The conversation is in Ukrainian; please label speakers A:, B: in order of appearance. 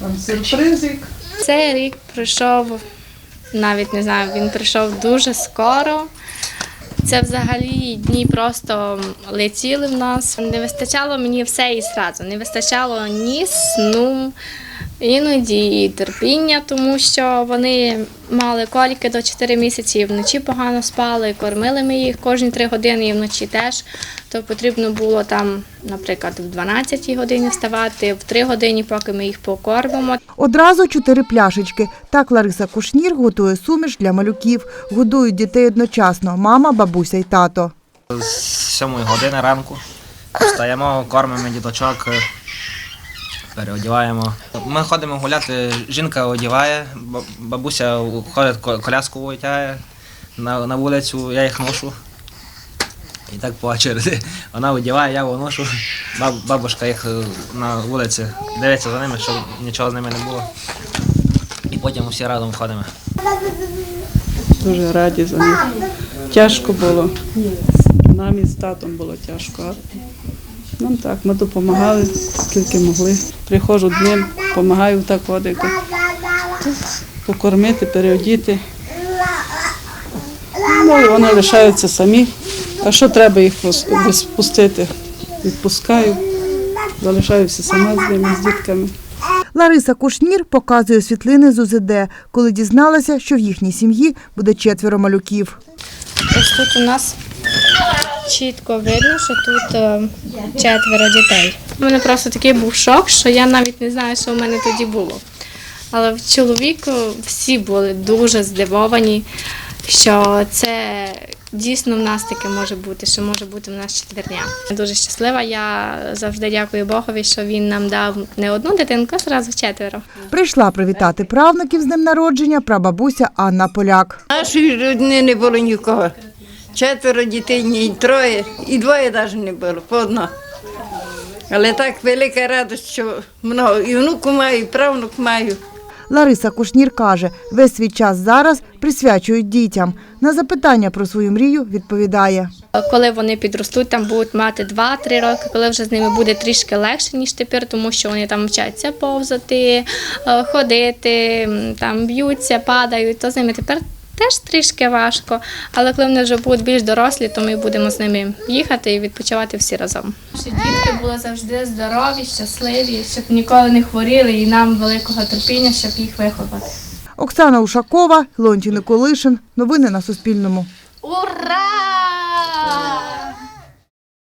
A: Вам сюрпризик.
B: Цей рік пройшов, навіть не знаю, він прийшов дуже скоро. Це взагалі дні просто летіли в нас. Не вистачало мені все і зразу. Не вистачало ні сну, іноді і терпіння, тому що вони мали кольки до 4 місяці, і вночі погано спали, кормили ми їх кожні 3 години і вночі теж. То потрібно було там, наприклад, в 12 годині вставати, в 3 години, поки ми їх покормимо.
C: Одразу чотири пляшечки. Так Лариса Кушнір готує суміш для малюків. Годують дітей одночасно – мама, бабуся й тато.
D: З 7 години ранку встаємо, кормимо діточок, переодіваємо. Ми ходимо гуляти, жінка одіває, бабуся ходить коляску витягає на, на вулицю, я їх ношу. І так по очереді. Вона одіває, я виношу. Баб, бабушка їх е, на вулиці дивиться за ними, щоб нічого з ними не було. І потім всі разом ходимо.
A: Дуже раді за них. Тяжко було. Нам із татом було тяжко. Нам так, ми допомагали, скільки могли. Приходжу днем, допомагаю так ходити. Покормити, переодіти. Ну, і вони лишаються самі. А що треба їх пус- відпустити? Відпускаю. Залишаюся сама з ними, з дітками.
C: Лариса Кушнір показує світлини з УЗД, коли дізналася, що в їхній сім'ї буде четверо малюків.
B: Ось тут у нас чітко видно, що тут е, четверо дітей. У мене просто такий був шок, що я навіть не знаю, що в мене тоді було. Але в чоловіку всі були дуже здивовані, що це дійсно в нас таке може бути, що може бути в нас четверня. Я Дуже щаслива. Я завжди дякую Богові, що він нам дав не одну дитинку, а зразу четверо.
C: Прийшла привітати правнуків з днем народження прабабуся Анна Поляк.
E: Нашої родини не було нікого. Четверо дітей, ні троє, і двоє навіть не було, по одна. Але так велика радість, що много. І внуку маю, і правнук маю.
C: Лариса Кушнір каже, весь свій час зараз присвячують дітям. На запитання про свою мрію відповідає.
B: Коли вони підростуть, там будуть мати 2-3 роки, коли вже з ними буде трішки легше, ніж тепер, тому що вони там вчаться повзати, е, ходити, там б'ються, падають, то з ними тепер теж трішки важко. Але коли вони вже будуть більш дорослі, то ми будемо з ними їхати і відпочивати всі разом. Наші дітки були завжди здорові, щасливі, щоб ніколи не хворіли, і нам великого терпіння, щоб їх виховати.
C: Оксана Ушакова, Леонтій Николишин. Новини на Суспільному.
B: Ура!